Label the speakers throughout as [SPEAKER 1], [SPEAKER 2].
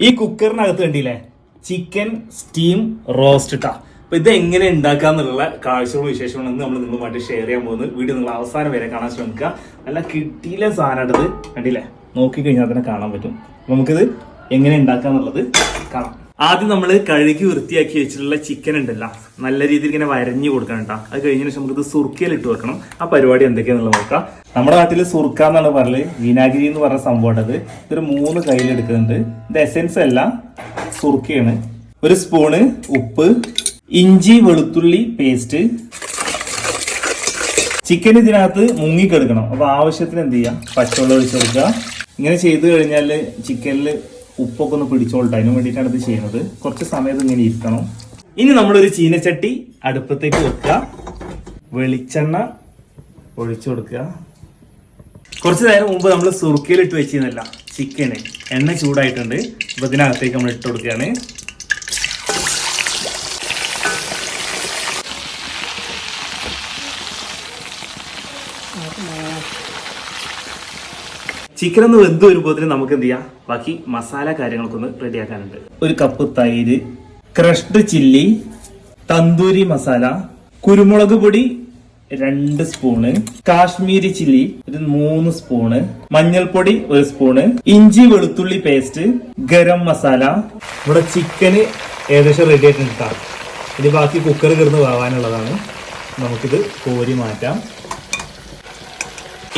[SPEAKER 1] ഈ കുക്കറിനകത്ത് കണ്ടില്ലേ? Chicken steam roast ഇട്ടാ. അപ്പൊ ഇത് എങ്ങനെ ഉണ്ടാക്കാന്നുള്ള കാഴ്ചകളും വിശേഷങ്ങളും നമ്മൾ നിങ്ങളുമായിട്ട് ഷെയർ ചെയ്യാൻ പോകുന്നത്. വീഡിയോ നിങ്ങൾ അവസാനം വരെ കാണാൻ ശ്രമിക്കുക. നല്ല കിട്ടിയില്ല സാധനമായിട്ടത് കണ്ടില്ലേ? നോക്കി കഴിഞ്ഞാൽ തന്നെ കാണാൻ പറ്റും. നമുക്കിത് എങ്ങനെ ഉണ്ടാക്കാന്നുള്ളത് കാണാം. ആദ്യം നമ്മൾ കഴുകി വൃത്തിയാക്കി വെച്ചിട്ടുള്ള ചിക്കൻ ഉണ്ടല്ലോ. നല്ല രീതിയിൽ ഇങ്ങനെ വരഞ്ഞു കൊടുക്കണം കേട്ടോ. അത് കഴിഞ്ഞ ശേഷം നമുക്കിത് സുർക്കയിൽ ഇട്ട് വെക്കണം. ആ പരിപാടി എന്തൊക്കെയാണെന്നുള്ളത് നോക്കാം. നമ്മുടെ നാട്ടിൽ സുർക്ക എന്നാണ് പറയൽ വിനാഗിരി എന്ന് പറഞ്ഞ സംഭവം ഇത് ഇതൊരു മൂന്ന് കയ്യിൽ എടുക്കുന്നുണ്ട്. ഇത് എസെൻസ് അല്ല സുർക്കയാണ്. ഒരു സ്പൂണ് ഉപ്പ് ഇഞ്ചി വെളുത്തുള്ളി പേസ്റ്റ് ചിക്കൻ ഇതിനകത്ത് മുങ്ങിക്കെടുക്കണം. അപ്പൊ ആവശ്യത്തിന് എന്ത് ചെയ്യാം? പച്ചവെള്ളം ഒഴിച്ചു കൊടുക്കുക. ഇങ്ങനെ ചെയ്തു കഴിഞ്ഞാൽ ചിക്കനിൽ ഉപ്പൊക്കെ ഒന്ന് പിടിച്ചോളട്ടെ. അതിന് വേണ്ടിയിട്ടാണ് ഇത് ചെയ്യുന്നത്. കുറച്ച് സമയത്ത് ഇങ്ങനെ ഇരിക്കണം. ഇനി നമ്മളൊരു ചീനച്ചട്ടി അടുപ്പത്തേക്ക് വെക്കുക. വെളിച്ചെണ്ണ ഒഴിച്ചു കൊടുക്കുക. കുറച്ച് നേരം മുമ്പ് നമ്മൾ സുറുക്കയിലിട്ട് വെച്ചിരുന്നല്ല ചിക്കന്. എണ്ണ ചൂടായിട്ടുണ്ട്. അപ്പൊ ഇതിനകത്തേക്ക് നമ്മൾ ഇട്ട് കൊടുക്കുകയാണ്. ചിക്കൻ ഒന്ന് വെന്ത് വരുമ്പോഴത്തിന് നമുക്ക് എന്ത് ചെയ്യാം? ബാക്കി മസാല കാര്യങ്ങളൊക്കെ ഒന്ന് റെഡിയാക്കാനുണ്ട് ഒരു കപ്പ് തൈര് ക്രഷ്ഡ് ചില്ലി തന്തൂരി മസാല കുരുമുളക് പൊടി രണ്ട് സ്പൂണ് കാശ്മീരി ചില്ലി ഒരു മൂന്ന് സ്പൂണ് മഞ്ഞൾപ്പൊടി ഒരു സ്പൂണ് ഇഞ്ചി വെളുത്തുള്ളി പേസ്റ്റ് ഗരം മസാല. ഇവിടെ ചിക്കന് ഏകദേശം റെഡി ആയിട്ട് നിൽക്കാം ഇനി ബാക്കി കുക്കർ കിടന്ന് വേവാനുള്ളതാണ്. നമുക്കിത് കോരി മാറ്റാം.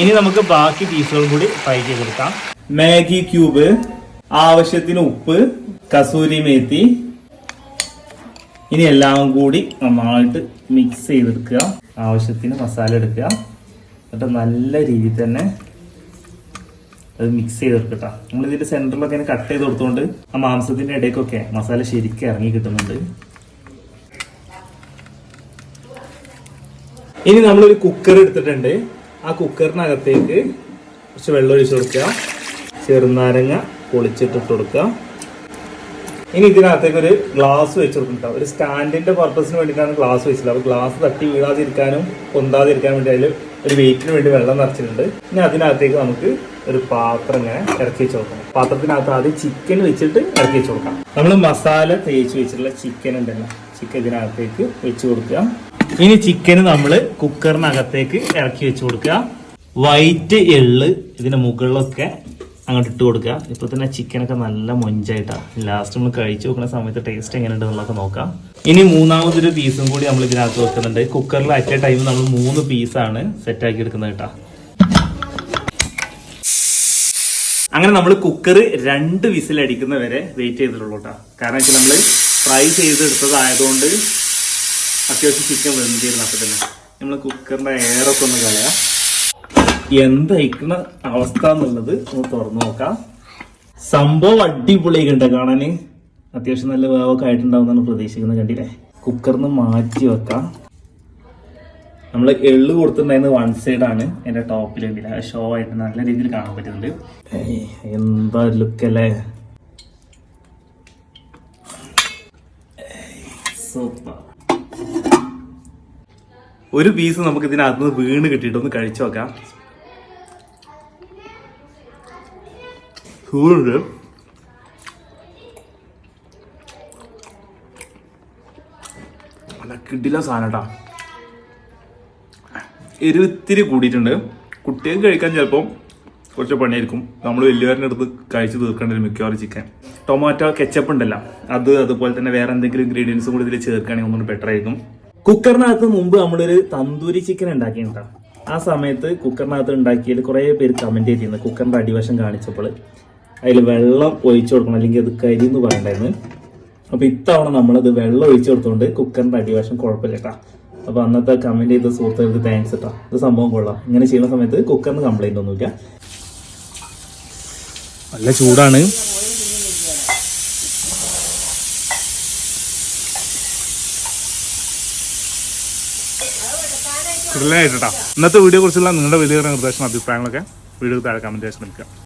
[SPEAKER 1] ഇനി നമുക്ക് ബാക്കി പീസുകൾ കൂടി ഫ്രൈ ചെയ്തെടുക്കാം മാഗി ക്യൂബ് ആവശ്യത്തിന് ഉപ്പ് കസൂരി മേത്തി. ഇനി എല്ലാം കൂടി നന്നായിട്ട് മിക്സ് ചെയ്തെടുക്കുക. ആവശ്യത്തിന് മസാല എടുക്കുക. എന്നിട്ട് നല്ല രീതിയിൽ തന്നെ അത് മിക്സ് ചെയ്തെടുക്കട്ടോ നമ്മൾ ഇതിന്റെ സെന്ററിലൊക്കെ ഇങ്ങനെ കട്ട് ചെയ്ത് കൊടുത്തുകൊണ്ട് ആ മാംസത്തിന്റെ ഇടയ്ക്കൊക്കെ മസാല ശരിക്കും ഇറങ്ങി കിട്ടുന്നുണ്ട്. ഇനി നമ്മളൊരു കുക്കർ എടുത്തിട്ടുണ്ട്. ആ കുക്കറിനകത്തേക്ക് കുറച്ച് വെള്ളം ഒഴിച്ചു കൊടുക്കുക. ചെറുനാരങ്ങ പൊളിച്ചിട്ടിട്ട് കൊടുക്കുക. ഇനി ഇതിനകത്തേക്ക് ഒരു ഗ്ലാസ് വെച്ച് കൊടുക്കുന്നുണ്ടാവും ഒരു സ്റ്റാൻഡിന്റെ പർപ്പസിന് വേണ്ടിയിട്ടാണ് ഗ്ലാസ് വെച്ചത് അപ്പോൾ ഗ്ലാസ് തട്ടി വീഴാതിരിക്കാനും പൊന്താതിരിക്കാനും വേണ്ടി അതിൽ ഒരു വെയിറ്റിന് വേണ്ടി വെള്ളം നിറച്ചിട്ടുണ്ട്. ഇനി അതിനകത്തേക്ക് നമുക്ക് ഒരു പാത്രം ഇങ്ങനെ ഇറക്കി വെച്ച് കൊടുക്കണം പാത്രത്തിനകത്ത് ആദ്യം ചിക്കൻ വെച്ചിട്ട് ഇറക്കി വെച്ച് കൊടുക്കാം. നമ്മൾ മസാല തേച്ച് വെച്ചിട്ടുള്ള ചിക്കൻ ഉണ്ടല്ലോ. ചിക്കൻ ഇതിനകത്തേക്ക് വെച്ച് കൊടുക്കുക. ഇനി ചിക്കൻ നമ്മൾ കുക്കറിനകത്തേക്ക് ഇറക്കി വെച്ച് കൊടുക്കുക. വൈറ്റ് എള്ള് ഇതിന്റെ മുകളിലൊക്കെ അങ്ങോട്ട് ഇട്ട് കൊടുക്കുക. ഇപ്പൊ തന്നെ ചിക്കനൊക്കെ നല്ല മൊഞ്ചായിട്ടാണ് ലാസ്റ്റ് നമ്മൾ കഴിച്ചു നോക്കുന്ന സമയത്ത് ടേസ്റ്റ് എങ്ങനെയുണ്ട് എന്നുള്ളതൊക്കെ നോക്കാം. ഇനി മൂന്നാമതൊരു പീസും കൂടി നമ്മൾ ഇതിനകത്ത് വെക്കുന്നുണ്ട്. കുക്കറിൽ അറ്റ ടൈം നമ്മൾ മൂന്ന് പീസാണ് സെറ്റ് ആക്കി എടുക്കുന്നത് കേട്ടാ. അങ്ങനെ നമ്മൾ കുക്കർ രണ്ട് വിസിൽ അടിക്കുന്ന വരെ വെയിറ്റ് ചെയ്തിട്ടുള്ളൂ കേട്ടോ. കാരണം നമ്മൾ ഫ്രൈ ചെയ്തെടുത്തതായതുകൊണ്ട് അത്യാവശ്യം ചിക്കൻ വെന്തിരുന്നു അപ്പൊ തന്നെ. നമ്മൾ കുക്കറിന്റെ എയറൊക്കെ ഒന്ന് കളയാ. എന്തായിക്കണ അവസ്ഥ എന്നുള്ളത് ഒന്ന് തുറന്നു നോക്കാം. സംഭവം അടിപൊളിയായിട്ടുണ്ട് കാണാന്. അത്യാവശ്യം നല്ല വേവൊക്കെ ആയിട്ടുണ്ടാവുന്നാണ് പ്രതീക്ഷിക്കുന്നത് കണ്ടില്ലേ? കുക്കറിന്ന് മാറ്റി വെക്കാം. നമ്മൾ എള്ള് കൊടുത്തിട്ടുണ്ടായിരുന്നത് വൺ സൈഡ് ആണ്. എന്റെ ടോപ്പിൽ കണ്ടില്ല? ഷോ ആയിട്ട് നല്ല രീതിയിൽ കാണാൻ പറ്റുന്നുണ്ട്. എന്താ ലുക്ക് അല്ലേ? സൂപ്പർ ഒരു പീസ് നമുക്ക് ഇതിനകത്ത് നിന്ന് വീണ് കിട്ടിയിട്ടൊന്ന് കഴിച്ചു നോക്കാം. ചൂടുണ്ട് നല്ല കിടില സാധനം കേട്ടാ എരിവിത്തിരി കൂടിയിട്ടുണ്ട്. കുട്ടികൾക്ക് കഴിക്കാൻ ചിലപ്പം കുറച്ച് പണിയായിരിക്കും. നമ്മൾ വലിയവരുടെ അടുത്ത് കഴിച്ച് തീർക്കേണ്ട ഒരു മിക്കവാറും ചിക്കൻ ടൊമാറ്റോ കെച്ചപ്പ് ഉണ്ടല്ലോ. അത് അതുപോലെ തന്നെ വേറെ എന്തെങ്കിലും ഇൻഗ്രീഡിയൻസും കൂടി ഇതിൽ ചേർക്കുകയാണെങ്കിൽ ഒന്നുകൂടി ബെറ്റർ ആയിരിക്കും കുക്കറിനകത്ത് മുമ്പ് നമ്മളൊരു തന്തൂരി ചിക്കൻ ഉണ്ടാക്കിയിട്ടുണ്ടാവും ആ സമയത്ത് കുക്കറിനകത്ത് ഉണ്ടാക്കിയത് കുറേ പേര് കമന്റ് ചെയ്തിരുന്നു. കുക്കറിന്റെ അടിവശം കാണിച്ചപ്പോൾ. അതിൽ വെള്ളം ഒഴിച്ചു കൊടുക്കണം. അല്ലെങ്കിൽ അത് കരി എന്ന് പറയണ്ടായിരുന്നു അപ്പൊ ഇത്തവണ നമ്മളത് വെള്ളം ഒഴിച്ചു കൊടുത്തോണ്ട് കുക്കറിന്റെ അടിവശം കുഴപ്പമില്ല കേട്ടാ അപ്പൊ അന്നത്തെ കമന്റ് ചെയ്ത സുഹൃത്തുക്കൾക്ക് താങ്ക്സ് കേട്ടോ ഇത് സംഭവം കൊള്ളാം. ഇങ്ങനെ ചെയ്യുന്ന സമയത്ത് കുക്കറിന് കംപ്ലൈന്റ് ഒന്നുമില്ല. നല്ല ചൂടാണ്. ഇന്നത്തെ വീഡിയോ കുറിച്ചുള്ള നിങ്ങളുടെ വലിയ നിർദ്ദേശം അഭിപ്രായങ്ങളൊക്കെ വീഡിയോ താഴെ കമന്റ് ചെയ്യാൻ ശ്രമിക്കുക